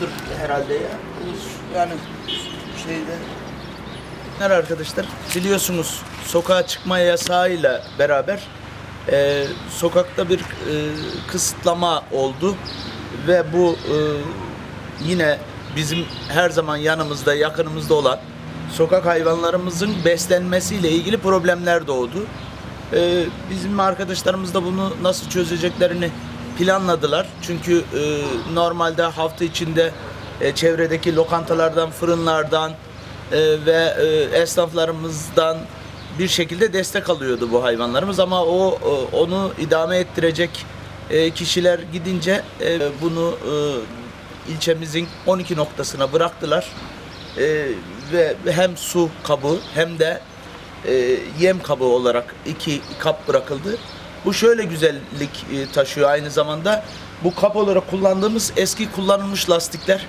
yoktur herhalde ya. Yani şeyde Merhaba arkadaşlar. Biliyorsunuz sokağa çıkma yasağıyla beraber e, sokakta bir e, kısıtlama oldu ve bu e, yine bizim her zaman yanımızda, yakınımızda olan sokak hayvanlarımızın beslenmesiyle ilgili problemler doğdu. E, bizim arkadaşlarımız da bunu nasıl çözeceklerini planladılar. Çünkü e, normalde hafta içinde e, çevredeki lokantalardan, fırınlardan e, ve e, esnaflarımızdan bir şekilde destek alıyordu bu hayvanlarımız ama o e, onu idame ettirecek e, kişiler gidince e, bunu e, ilçemizin 12 noktasına bıraktılar E, ve hem su kabı hem de e, yem kabı olarak iki kap bırakıldı. Bu şöyle güzellik e, taşıyor aynı zamanda. Bu kap olarak kullandığımız eski kullanılmış lastikler.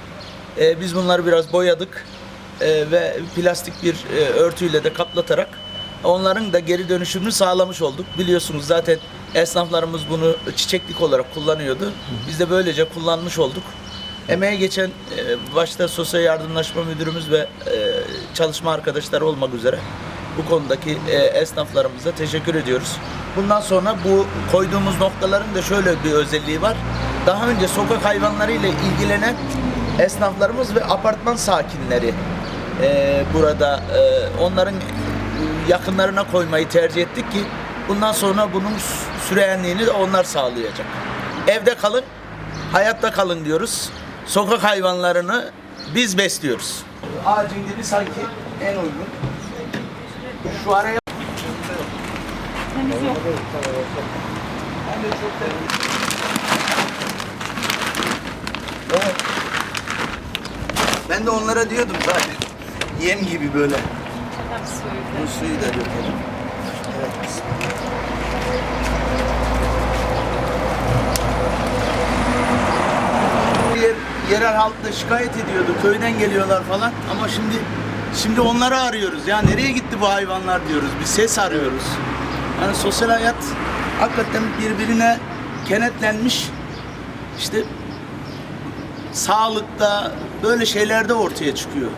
E, biz bunları biraz boyadık e, ve plastik bir örtüyle de kaplatarak onların da geri dönüşümünü sağlamış olduk. Biliyorsunuz zaten esnaflarımız bunu çiçeklik olarak kullanıyordu. Biz de böylece kullanmış olduk. Emeğe geçen başta Sosyal Yardımlaşma Müdürümüz ve çalışma arkadaşları olmak üzere bu konudaki esnaflarımıza teşekkür ediyoruz. Bundan sonra bu koyduğumuz noktaların da şöyle bir özelliği var. Daha önce sokak hayvanlarıyla ilgilenen esnaflarımız ve apartman sakinleri e, burada e, onların yakınlarına koymayı tercih ettik ki bundan sonra bunun süreyenliğini de onlar sağlayacak. Evde kalın, hayatta kalın diyoruz. Sokak hayvanlarını biz besliyoruz. Ağacın dibi sanki en uygun. Şu araya Temiz yok. ben de çok. Evet. Ben de onlara diyordum zaten. Yem gibi böyle. Bu suyu da dökelim. Evet. Yer, yerel halk da şikayet ediyordu. Köyden geliyorlar falan. Ama şimdi şimdi onları arıyoruz. Ya nereye gitti bu hayvanlar diyoruz. Bir ses arıyoruz. Yani sosyal hayat hakikaten birbirine kenetlenmiş. İşte sağlıkta böyle şeyler de ortaya çıkıyor.